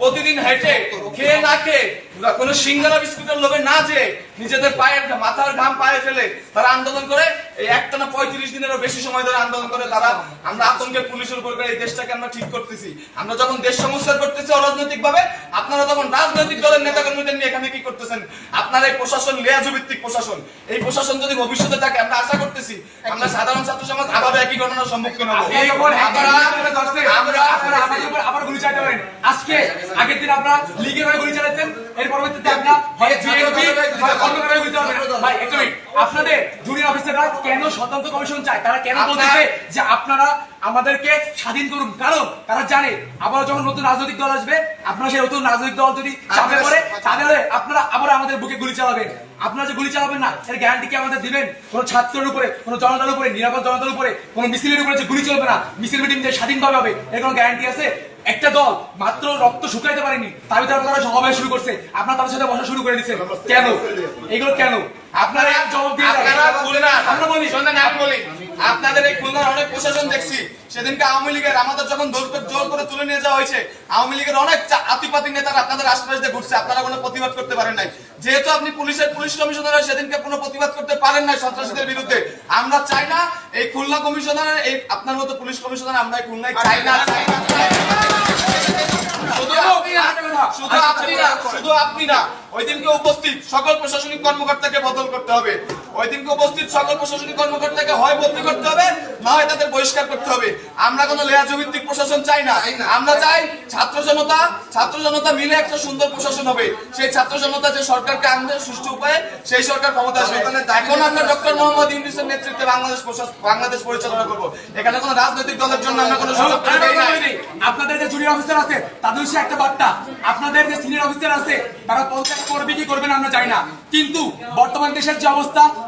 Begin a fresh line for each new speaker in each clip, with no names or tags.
প্রতিদিন হেঁটে খেয়ে না খেয়ে কোনো সিঙ্গারা বিস্কুটের লোভে না যে নিজেদের পায়ের মাথার ঘাম পায়ে ফেলে তারা আন্দোলন করে এই একটানা পঁয়ত্রিশ দিনেরও বেশি সময় ধরে আন্দোলন করে তারা আমরা আতঙ্কের পুলিশের উপর করে এই দেশটাকে আমরা ঠিক করতেছি আমরা যখন দেশ সংস্কার করতেছি অরাজনৈতিক ভাবে আপনারা তখন রাজনৈতিক দলের নেতা কর্মীদের নিয়ে এখানে কি করতেছেন আপনারা এই প্রশাসন লেয়াজু ভিত্তিক প্রশাসন এই প্রশাসন যদি ভবিষ্যতে থাকে আমরা আশা করতেছি আমরা সাধারণ ছাত্র সমাজ আবার একই ঘটনার সম্মুখীন হব আমরা
আবার গুলি পারেন আজকে আগের দিন আপনারা লীগের হয়ে গুলি চালাচ্ছেন এর পরবর্তীতে আপনারা হয় বিএনপি হয় কারণে গুলি চালাবেন। ভাই একটু আপনাদের জুনিয়র অফিসাররা কেন স্বতন্ত্র কমিশন চায়? তারা কেন বলতেছে যে আপনারা আমাদেরকে স্বাধীন করুন? কারণ তারা জানে আবার যখন নতুন রাজনৈতিক দল আসবে আপনারা সেই নতুন রাজনৈতিক দল যদি চাপে পড়ে তাহলে আপনারা আবার আমাদের বুকে গুলি চালাবেন। আপনারা যে গুলি চালাবেন না এর গ্যারান্টি কি আমাদের দিবেন? কোন ছাত্রের উপরে কোন জনতার উপরে নিরাপদ জনতার উপরে কোন মিছিলের উপরে যে গুলি চলবে না মিছিল মিটিং যে স্বাধীনভাবে হবে এর কোনো গ্যারান্টি আছে? একটা দল মাত্র রক্ত শুকাইতে পারেনি তার ভিতরে আপনারা সমাবেশ শুরু করছে। আপনার তাদের সাথে বসা শুরু করে দিচ্ছে কেন? এগুলো কেন? আপনারা এক জবাব দিয়ে যান।
আপনারা খুলনা
আমরা বলি
শোনেন আমি বলি আপনাদের এই খুলনার অনেক প্রশাসন দেখছি সেদিনকে আওয়ামী লীগের আমাদের যখন জোর করে- তুলে নিয়ে যাওয়া হয়েছে আওয়ামী লীগের অনেক আতিপাতি নেতারা আপনাদের আশপাশ দিয়ে ঘুরছে আপনারা কোনো প্রতিবাদ করতে পারেন নাই যেহেতু আপনি পুলিশের পুলিশ কমিশনার সেদিনকে কোনো প্রতিবাদ করতে পারেন নাই সন্ত্রাসীদের বিরুদ্ধে আমরা চাই না এই খুলনা কমিশনার এই আপনার মতো পুলিশ কমিশনার আমরা এই খুলনায় চাই চাই না, চাই না। শুধু আপনি না, শুধু আপনি না শুধু আপনি না ওই দিনকে উপস্থিত সকল প্রশাসনিক কর্মকর্তাকে বদল করতে হবে। ওই দিনকে উপস্থিত সকল প্রশাসনিক কর্মকর্তাকে হয় বদলি করতে হবে না হয় তাদের বহিষ্কার করতে হবে। আমরা কোনো লেয়াজু ভিত্তিক প্রশাসন চাই না। আমরা চাই ছাত্র জনতা ছাত্র জনতা মিলে একটা সুন্দর প্রশাসন হবে। সেই ছাত্র জনতা যে সরকারকে আনবে সুষ্ঠু উপায়ে সেই সরকার ক্ষমতা আসবে। এখন আমরা ডক্টর মোহাম্মদ ইউনুসের নেতৃত্বে বাংলাদেশ বাংলাদেশ পরিচালনা করব। এখানে কোনো রাজনৈতিক দলের জন্য আমরা কোনো সুযোগ।
আপনাদের যে জুনিয়র অফিসার আছে তাদের সে একটা বার্তা। আপনাদের যে সিনিয়র অফিসার আছে তারা পদত্যাগ করবে কি করবে না আমরা জানি না। কিন্তু বর্তমান দেশের যে অবস্থা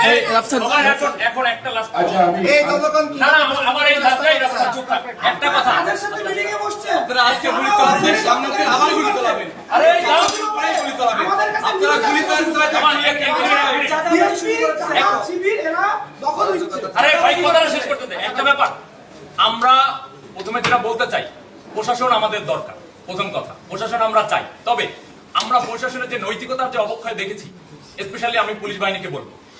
এখন এখন একটা লাস্ট
এই জনগণ
না না আমার- আমার এই লাস্টটাই রাস্তা চুপ থাক। একটা কথা।
আপনারা আজকে গুলি চালাচ্ছেন সামনে থেকে আবার গুলি চালাবেন
আরে এই
গুলি চালাবেন আপনারা গুলি চালাচ্ছেন
আমার এক- এক মিনিট, এক মিনিট। আরে ভাই কথাটা শেষ করতে দে। একটা ব্যাপার। আমরা প্রথমে যেটা বলতে চাই প্রশাসন আমাদের দরকার। প্রথম কথা প্রশাসন আমরা চাই। তবে আমরা প্রশাসনের যে নৈতিকতার যে অবক্ষয় দেখেছি স্পেশালি আমি পুলিশ বাহিনীকে বলব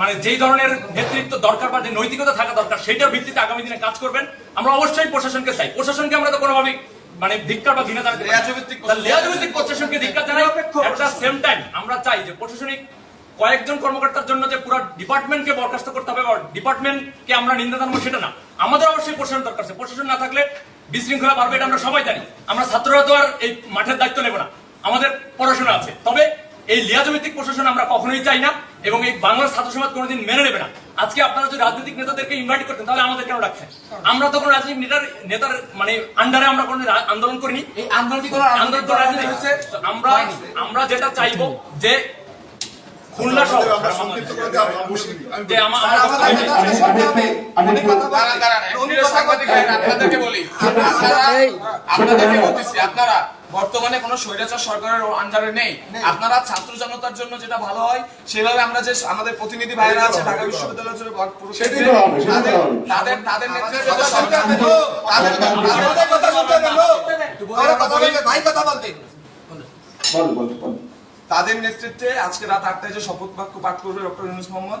মানে যেই ধরনের নেতৃত্ব দরকার বা যে নৈতিকতা থাকা দরকার সেটার ভিত্তিতে আগামী দিনে কাজ করবেন। আমরা অবশ্যই প্রশাসনকে চাই। প্রশাসনকে আমরা তো কোনোভাবেই মানে ধিক্কার বা ঘৃণা জানাতে
লেয়াজভিত্তিক
প্রশাসনকে ধিক্কার জানাই। একটা সেম টাইম আমরা চাই যে প্রশাসনিক কয়েকজন কর্মকর্তার জন্য যে পুরো ডিপার্টমেন্টকে বরখাস্ত করতে হবে বা ডিপার্টমেন্টকে আমরা নিন্দা জানাব সেটা না। আমাদের অবশ্যই প্রশাসন দরকার আছে। প্রশাসন না থাকলে বিশৃঙ্খলা বাড়বে এটা আমরা সবাই জানি। আমরা ছাত্ররা তো আর এই মাঠের দায়িত্ব নেব না। আমাদের পড়াশোনা আছে। তবে এই লিয়াজমিতিক প্রশাসন আমরা কখনোই চাই না এবং এই বাংলার ছাত্র সমাজ কোনোদিন মেনে নেবে না। আজকে আপনারা যদি রাজনৈতিক নেতাদেরকে ইনভাইট করতেন তাহলে আমাদের কেন রাখছেন আমরা তো কোনো রাজনৈতিক নেতার নেতার মানে আন্ডারে আমরা কোনো আন্দোলন করিনি।
এই আন্দোলন
আমরা আমরা যেটা চাইব যে খুলনা যে আমার
আপনাদেরকে বলি। আপনারা আপনাদেরকে বলতেছি আপনারা বর্তমানে কোনো স্বৈরাচার সরকারের আন্ডারে নেই। আপনারা ছাত্র জনতার জন্য যেটা ভালো হয় সেভাবে আমরা যে আমাদের প্রতিনিধি ভাইরা আছে ঢাকা বিশ্ববিদ্যালয় জুড়ে বড় পুরো
সেটাই তো হবে, সেটাই তো
তাদের- নেতৃত্বে সরকার
কথা বলতে- ভাই কথা
বল বল বল।
তাদের নেতৃত্বে আজকে রাত আটটায় যে শপথ বাক্য পাঠ করবে ডক্টর ইউনুস মোহাম্মদ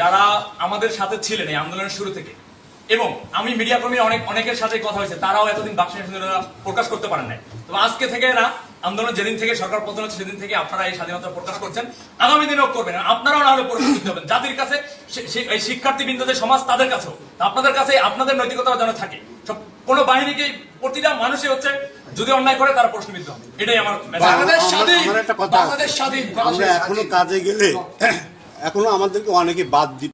যারা আমাদের সাথে ছিলেন এই আন্দোলনের শুরু থেকে। এবং আমি মিডিয়া কর্মী অনেক অনেকের সাথে কথা হয়েছে তারাও এতদিন বাক্সের স্বাধীনতা প্রকাশ করতে পারেন নাই। তো আজকে থেকে না আন্দোলন যেদিন থেকে সরকার পতন হচ্ছে সেদিন থেকে আপনারা এই স্বাধীনতা প্রকাশ করছেন। আগামী দিনেও করবেন আপনারাও না হলে পরিস্থিতি হবেন জাতির কাছে এই শিক্ষার্থী বিন্দুদের সমাজ তাদের কাছেও আপনাদের কাছে আপনাদের নৈতিকতা যেন থাকে। সব কোনো বাহিনীকে প্রতিটা মানুষই হচ্ছে যদি অন্যায় করে তারা প্রশ্নবিদ্ধ হবে। এটাই আমার
বাংলাদেশ স্বাধীন।
কথা
বাংলাদেশ স্বাধীন।
আমরা এখনও কাজে গেলে এখনও আমাদেরকে অনেকে বাদ দিবে।